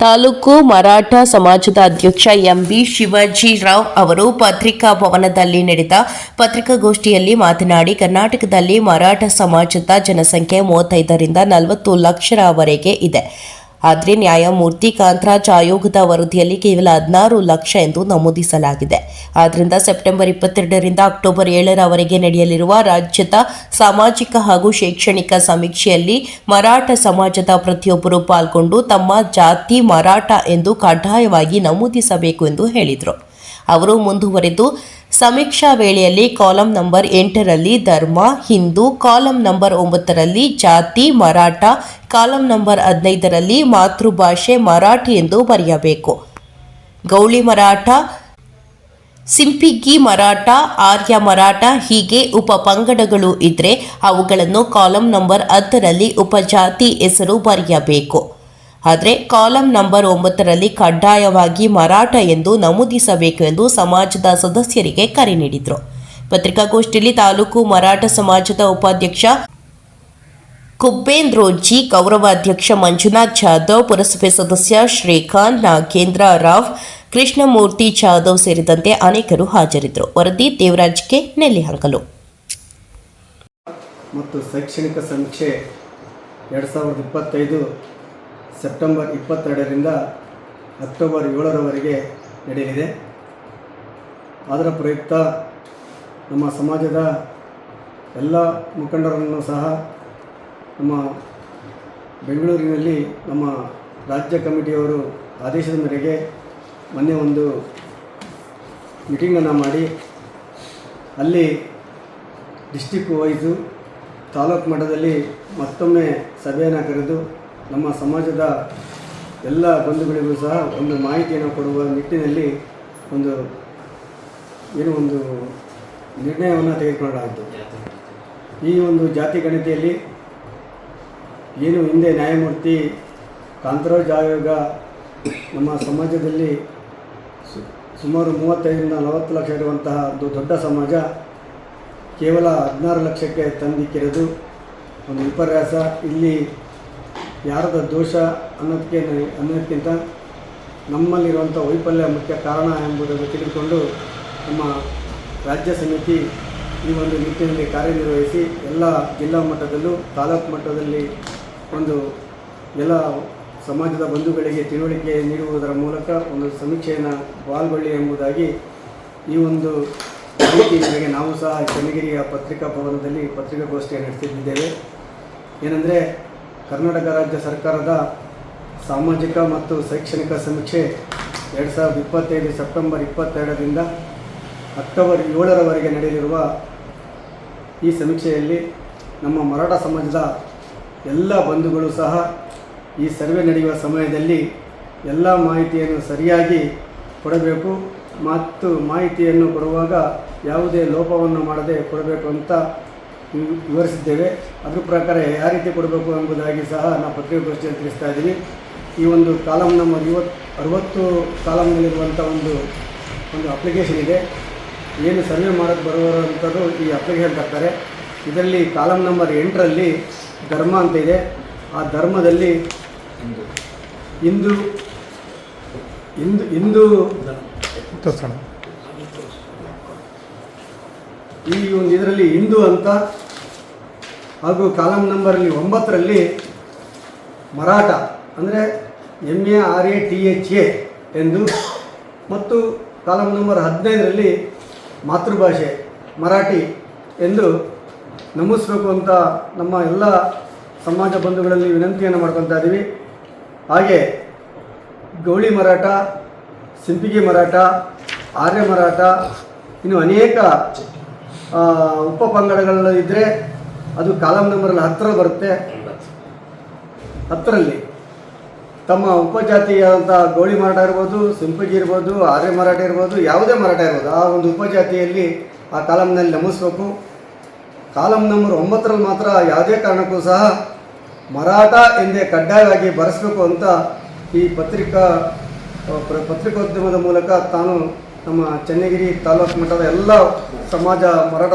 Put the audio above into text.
ತಾಲೂಕು ಮರಾಠ ಸಮಾಜದ ಅಧ್ಯಕ್ಷ ಎಂಬಿ ಶಿವಾಜಿರಾವ್ ಅವರು ಪತ್ರಿಕಾ ಭವನದಲ್ಲಿ ನಡೆದ ಪತ್ರಿಕಾಗೋಷ್ಠಿಯಲ್ಲಿ ಮಾತನಾಡಿ, ಕರ್ನಾಟಕದಲ್ಲಿ ಮರಾಠ ಸಮಾಜದ ಜನಸಂಖ್ಯೆ ಮೂವತ್ತೈದರಿಂದ ನಲವತ್ತು ಲಕ್ಷರವರೆಗೆ ಇದೆ. ಆದರೆ ನ್ಯಾಯಮೂರ್ತಿ ಕಾಂತರಾಜ್ ಆಯೋಗದ ವರದಿಯಲ್ಲಿ ಕೇವಲ ಹದಿನಾರು ಲಕ್ಷ ಎಂದು ನಮೂದಿಸಲಾಗಿದೆ. ಆದ್ದರಿಂದ ಸೆಪ್ಟೆಂಬರ್ ಇಪ್ಪತ್ತೆರಡರಿಂದ ಅಕ್ಟೋಬರ್ ಏಳರವರೆಗೆ ನಡೆಯಲಿರುವ ರಾಜ್ಯದ ಸಾಮಾಜಿಕ ಹಾಗೂ ಶೈಕ್ಷಣಿಕ ಸಮೀಕ್ಷೆಯಲ್ಲಿ ಮರಾಠ ಸಮಾಜದ ಪ್ರತಿಯೊಬ್ಬರು ಪಾಲ್ಗೊಂಡು ತಮ್ಮ ಜಾತಿ ಮರಾಠ ಎಂದು ಕಡ್ಡಾಯವಾಗಿ ನಮೂದಿಸಬೇಕು ಎಂದು ಹೇಳಿದರು. ಅವರು ಮುಂದುವರೆದು ಸಮೀಕ್ಷಾ ವೇಳೆಯಲ್ಲಿ ಕಾಲಂ ನಂಬರ್ ಎಂಟರಲ್ಲಿ ಧರ್ಮ, ಹಿಂದೂ, ಕಾಲಂ ನಂಬರ್ ಒಂಬತ್ತರಲ್ಲಿ ಜಾತಿ, ಮರಾಠ, ಕಾಲಂ ನಂಬರ್ ಹದಿನೈದರಲ್ಲಿ ಮಾತೃಭಾಷೆ ಮರಾಠಿ ಎಂದು ಬರೆಯಬೇಕು. ಗೌಳಿ ಮರಾಠ ಸಿಂಪಿಗಿ ಮರಾಠ, ಆರ್ಯ ಮರಾಠ ಹೀಗೆ ಉಪ ಪಂಗಡಗಳು ಇದ್ದರೆ ಅವುಗಳನ್ನು ಕಾಲಂ ನಂಬರ್ ಹತ್ತರಲ್ಲಿ ಉಪಜಾತಿ ಹೆಸರು ಬರೆಯಬೇಕು. ಆದರೆ ಕಾಲಂ ನಂಬರ್ ಒಂಬತ್ತರಲ್ಲಿ ಕಡ್ಡಾಯವಾಗಿ ಮರಾಠ ಎಂದು ನಮೂದಿಸಬೇಕು ಎಂದು ಸಮಾಜದ ಸದಸ್ಯರಿಗೆ ಕರೆ ನೀಡಿದರು. ಪತ್ರಿಕಾಗೋಷ್ಠಿಯಲ್ಲಿ ತಾಲೂಕು ಮರಾಠ ಸಮಾಜದ ಉಪಾಧ್ಯಕ್ಷ ಕುಬ್ಬೇಂದ್ರೋಜಿ ಗೌರವಾಧ್ಯಕ್ಷ ಮಂಜುನಾಥ್ ಜಾಧವ್, ಪುರಸಭೆ ಸದಸ್ಯ ಶ್ರೀಕಾಂತ್ ನಾಗೇಂದ್ರ ರಾವ್, ಕೃಷ್ಣಮೂರ್ತಿ ಜಾಧವ್ ಸೇರಿದಂತೆ ಅನೇಕರು ಹಾಜರಿದ್ದರು. ವರದಿ ದೇವರಾಜ್ ಕೆ ನೆಲ್ಲಿಹಂಕಲು. ಮತ್ತು ಶೈಕ್ಷಣಿಕ ಸಮೀಕ್ಷೆ ಎರಡು ಸಾವಿರದ ಇಪ್ಪತ್ತೈದು ಸೆಪ್ಟೆಂಬರ್ ಇಪ್ಪತ್ತೆರಡರಿಂದ ಅಕ್ಟೋಬರ್ ಏಳರವರೆಗೆ ನಡೆಯಲಿದೆ. ಅದರ ಪ್ರಯುಕ್ತ ನಮ್ಮ ಸಮಾಜದ ಎಲ್ಲ ಮುಖಂಡರನ್ನು ಸಹ ನಮ್ಮ ಬೆಂಗಳೂರಿನಲ್ಲಿ ನಮ್ಮ ರಾಜ್ಯ ಕಮಿಟಿಯವರು ಆದೇಶದ ಮೇರೆಗೆ ಮೊನ್ನೆ ಒಂದು ಮೀಟಿಂಗನ್ನು ಮಾಡಿ, ಅಲ್ಲಿ ಡಿಸ್ಟಿಕ್ ವೈಸು ತಾಲೂಕು ಮಟ್ಟದಲ್ಲಿ ಮತ್ತೊಮ್ಮೆ ಸಭೆಯನ್ನು ಕರೆದು ನಮ್ಮ ಸಮಾಜದ ಎಲ್ಲ ಬಂಧುಗಳಿಗೂ ಸಹ ಒಂದು ಮಾಹಿತಿಯನ್ನು ಕೊಡುವ ನಿಟ್ಟಿನಲ್ಲಿ ಒಂದು ಏನು ಒಂದು ನಿರ್ಣಯವನ್ನು ತೆಗೆದುಕೊಳ್ಳಲಾಯಿತು ಈ ಒಂದು ಜಾತಿ ಗಣತಿಯಲ್ಲಿ ಏನು ಹಿಂದೆ ನ್ಯಾಯಮೂರ್ತಿ ಕಾಂತರಾಜ್ ಆಯೋಗ ನಮ್ಮ ಸಮಾಜದಲ್ಲಿ ಸುಮಾರು ಮೂವತ್ತೈದರಿಂದ ನಲವತ್ತು ಲಕ್ಷ ಇರುವಂತಹ ಒಂದು ದೊಡ್ಡ ಸಮಾಜ ಕೇವಲ ಹದಿನಾರು ಲಕ್ಷಕ್ಕೆ ತಂದಿಕ್ಕಿರೋದು ಒಂದು ವಿಪರ್ಯಾಸ. ಇಲ್ಲಿ ಯಾರದ ದೋಷ ಅನ್ನೋದಕ್ಕೆ ಅನ್ನೋದಕ್ಕಿಂತ ನಮ್ಮಲ್ಲಿರುವಂಥ ವೈಫಲ್ಯ ಮುಖ್ಯ ಕಾರಣ ಎಂಬುದನ್ನು ತಿಳಿದುಕೊಂಡು ನಮ್ಮ ರಾಜ್ಯ ಸಮಿತಿ ಈ ಒಂದು ನಿಟ್ಟಿನಲ್ಲಿ ಕಾರ್ಯನಿರ್ವಹಿಸಿ ಎಲ್ಲ ಜಿಲ್ಲಾ ಮಟ್ಟದಲ್ಲೂ ತಾಲೂಕು ಮಟ್ಟದಲ್ಲಿ ಒಂದು ಎಲ್ಲ ಸಮಾಜದ ಬಂಧುಗಳಿಗೆ ತಿಳುವಳಿಕೆ ನೀಡುವುದರ ಮೂಲಕ ಒಂದು ಸಮೀಕ್ಷೆಯನ್ನು ಪಾಲ್ಗೊಳ್ಳಿ ಎಂಬುದಾಗಿ ಈ ಒಂದು ಮಾಹಿತಿ ನಾವು ಸಹ ಚನ್ನಗಿರಿಯ ಪತ್ರಿಕಾ ಭವನದಲ್ಲಿ ಪತ್ರಿಕಾಗೋಷ್ಠಿಯನ್ನು ನಡೆಸಿದ್ದೇವೆ. ಏನಂದರೆ ಕರ್ನಾಟಕ ರಾಜ್ಯ ಸರ್ಕಾರದ ಸಾಮಾಜಿಕ ಮತ್ತು ಶೈಕ್ಷಣಿಕ ಸಮೀಕ್ಷೆ ಎರಡು ಸಾವಿರದ ಇಪ್ಪತ್ತೈದು ಸೆಪ್ಟೆಂಬರ್ ಇಪ್ಪತ್ತೆರಡರಿಂದ ಅಕ್ಟೋಬರ್ ಏಳರವರೆಗೆ ನಡೆಯಲಿರುವ ಈ ಸಮೀಕ್ಷೆಯಲ್ಲಿ ನಮ್ಮ ಮರಾಠ ಸಮಾಜದ ಎಲ್ಲ ಬಂಧುಗಳು ಸಹ ಈ ಸರ್ವೆ ನಡೆಯುವ ಸಮಯದಲ್ಲಿ ಎಲ್ಲ ಮಾಹಿತಿಯನ್ನು ಸರಿಯಾಗಿ ಕೊಡಬೇಕು ಮತ್ತು ಮಾಹಿತಿಯನ್ನು ಕೊಡುವಾಗ ಯಾವುದೇ ಲೋಪವನ್ನು ಮಾಡದೆ ಕೊಡಬೇಕು ಅಂತ ವಿವರಿಸಿದ್ದೇವೆ. ಅದ್ರ ಪ್ರಕಾರ ಯಾವ ರೀತಿ ಕೊಡಬೇಕು ಎಂಬುದಾಗಿ ಸಹ ನಾವು ಪತ್ರಿಕಾಗೋಷ್ಠಿಯಲ್ಲಿ ತಿಳಿಸ್ತಾ ಇದ್ದೀವಿ. ಈ ಒಂದು ಕಾಲಮ್ ನಮ್ಮ ಇವತ್ತು ಅರವತ್ತು ಕಾಲಮ್ನಲ್ಲಿರುವಂಥ ಒಂದು ಒಂದು ಅಪ್ಲಿಕೇಶನ್ ಇದೆ. ಏನು ಸರ್ವೆ ಮಾಡೋಕ್ಕೆ ಬರುವಂಥದ್ದು ಈ ಅಪ್ಲಿಕೇಶನ್ ತರ್ತಾರೆ. ಇದರಲ್ಲಿ ಕಾಲಮ್ ನಂಬರ್ ಎಂಟರಲ್ಲಿ ಧರ್ಮ ಅಂತ ಇದೆ. ಆ ಧರ್ಮದಲ್ಲಿ ಹಿಂದೂ. ಹಿಂದೂ ಹಿಂದೂ ಈ ಒಂದು ಇದರಲ್ಲಿ ಹಿಂದೂ ಅಂತ ಹಾಗೂ ಕಾಲಮ್ ನಂಬರಲ್ಲಿ ಒಂಬತ್ತರಲ್ಲಿ ಮರಾಠ, ಅಂದರೆ M A, R A, T H A ಎಂದು ಮತ್ತು ಕಾಲಮ್ ನಂಬರ್ ಹದಿನೈದರಲ್ಲಿ ಮಾತೃಭಾಷೆ ಮರಾಠಿ ಎಂದು ನಮೂದಿಸಬೇಕು ಅಂತ ನಮ್ಮ ಎಲ್ಲ ಸಮಾಜ ಬಂಧುಗಳಲ್ಲಿ ವಿನಂತಿಯನ್ನು ಮಾಡ್ಕೊತಾ ಇದ್ದೀವಿ. ಹಾಗೆ ಗೌಳಿ ಮರಾಠ, ಸಿಂಪಿಗೆ ಮರಾಠ, ಆರ್ಯ ಮರಾಠ, ಇನ್ನು ಅನೇಕ ಆ, ಉಪಪಂಗಡಗಳು ಇದ್ದರೆ ಅದು ಕಾಲಮ್ ನಂಬರ್ ಹತ್ತಿರ ಬರುತ್ತೆ. ಹತ್ತರಲ್ಲಿ ತಮ್ಮ ಉಪಜಾತಿಯಾದಂಥ ಗೋಳಿ ಮಾರಾಟ ಇರ್ಬೋದು ಸಿಂಪಗಿ ಇರ್ಬೋದು ಆರ್ಯ ಮರಾಠ ಇರ್ಬೋದು ಯಾವುದೇ ಮಾರಾಟ ಇರ್ಬೋದು ಆ ಒಂದು ಉಪಜಾತಿಯಲ್ಲಿ ಆ ಕಾಲಮ್ನಲ್ಲಿ ನಮಿಸ್ಬೇಕು. ಕಾಲಮ್ ನಂಬರ್ ಒಂಬತ್ತರಲ್ಲಿ ಮಾತ್ರ ಯಾವುದೇ ಕಾರಣಕ್ಕೂ ಸಹ ಮರಾಠ ಎಂದೇ ಕಡ್ಡಾಯವಾಗಿ ಬರೆಸಬೇಕು ಅಂತ ಈ ಪತ್ರಿಕಾ ಪತ್ರಿಕೋದ್ಯಮದ ಮೂಲಕ ತಾನು ನಮ್ಮ ಚನ್ನಗಿರಿ ತಾಲೂಕು ಮಟ್ಟದ ಎಲ್ಲ ಸಮಾಜ ಮರಾಠ